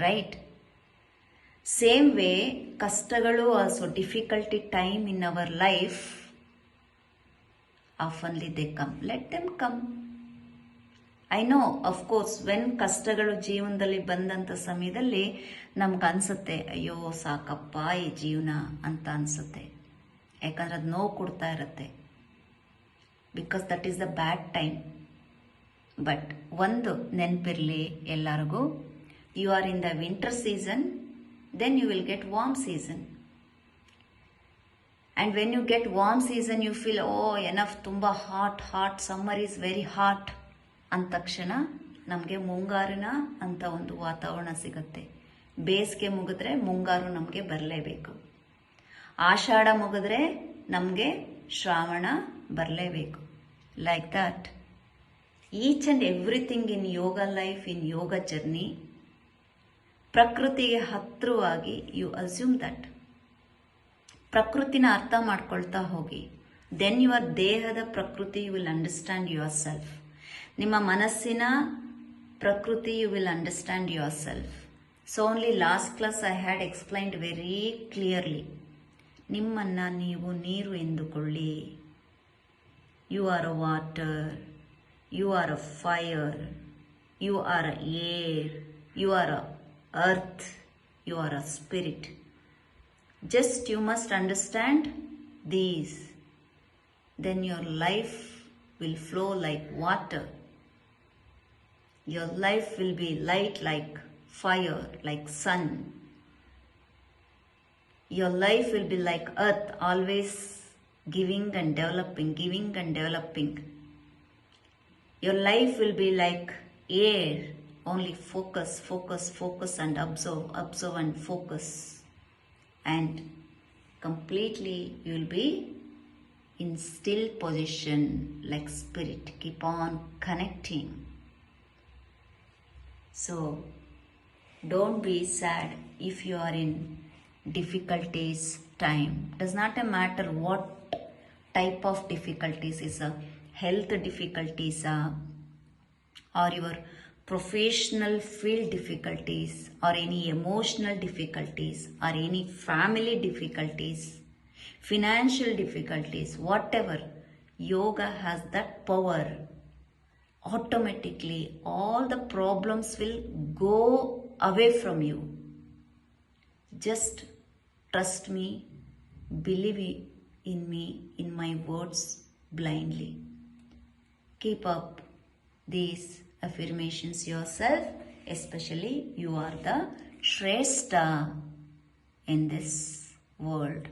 Right same way ಕಷ್ಟಗಳು also difficulty time in our life ಆಫನ್ಲಿ they come let them come I know of course when ಕಷ್ಟಗಳು ಜೀವನದಲ್ಲಿ ಬಂದಂಥ ಸಮಯದಲ್ಲಿ ನಮ್ಗೆ ಅನ್ಸುತ್ತೆ ಅಯ್ಯೋ ಸಾಕಪ್ಪ ಈ ಜೀವನ ಅಂತ ಅನಿಸುತ್ತೆ ಯಾಕಂದ್ರೆ ಅದು ನೋವು ಕೊಡ್ತಾ ಇರುತ್ತೆ because that is the bad time but ಒಂದು ನೆನಪಿರಲಿ ಎಲ್ಲರಿಗೂ you are in the winter season, then you will get warm season. And when you get warm season, you feel, oh, enough, tumba hot, hot, summer is very hot. antakshana namge ನಮಗೆ ಮುಂಗಾರಿನ ಅಂತ ಒಂದು ವಾತಾವರಣ ಸಿಗುತ್ತೆ ಬೇಸಿಗೆ ಮುಗಿದ್ರೆ ಮುಂಗಾರು ನಮಗೆ ಬರಲೇಬೇಕು ಆಷಾಢ ಮುಗಿದ್ರೆ ನಮಗೆ ಶ್ರಾವಣ ಬರಲೇಬೇಕು like that each and everything in yoga life in yoga journey ಪ್ರಕೃತಿಗೆ ಹತ್ತಿರವಾಗಿ ಯು ಅಸ್ಯೂಮ್ ದಟ್ ಪ್ರಕೃತಿನ ಅರ್ಥ ಮಾಡ್ಕೊಳ್ತಾ ಹೋಗಿ. ದೆನ್ ಯುವರ್ ದೇಹದ ಪ್ರಕೃತಿ you will understand your self ನಿಮ್ಮ ಮನಸ್ಸಿನ ಪ್ರಕೃತಿ you will understand your self so only last class I had explained very clearly ನಿಮ್ಮನ್ನು ನೀವು ನೀರು ಎಂದುಕೊಳ್ಳಿ. You are a water you are a fire you are a air you are a earth. You are a spirit. Just you must understand these. Then your life will flow like water. Your life will be light like fire, like sun. Your life will be like earth, always giving and developing, giving and developing. Your life will be like air, only focus focus focus and observe observe and focus. And completely you'll be in still position like spirit keep on connecting. So don't be sad if you are in difficulties time. Does not matter what type of difficulties is a health difficulties are or your professional field difficulties or any emotional difficulties or any family difficulties financial difficulties whatever yoga has that power. Automatically all the problems will go away from you. Just trust me believe in me in my words blindly. Keep up these affirmations yourself especially you are the shrestha in this world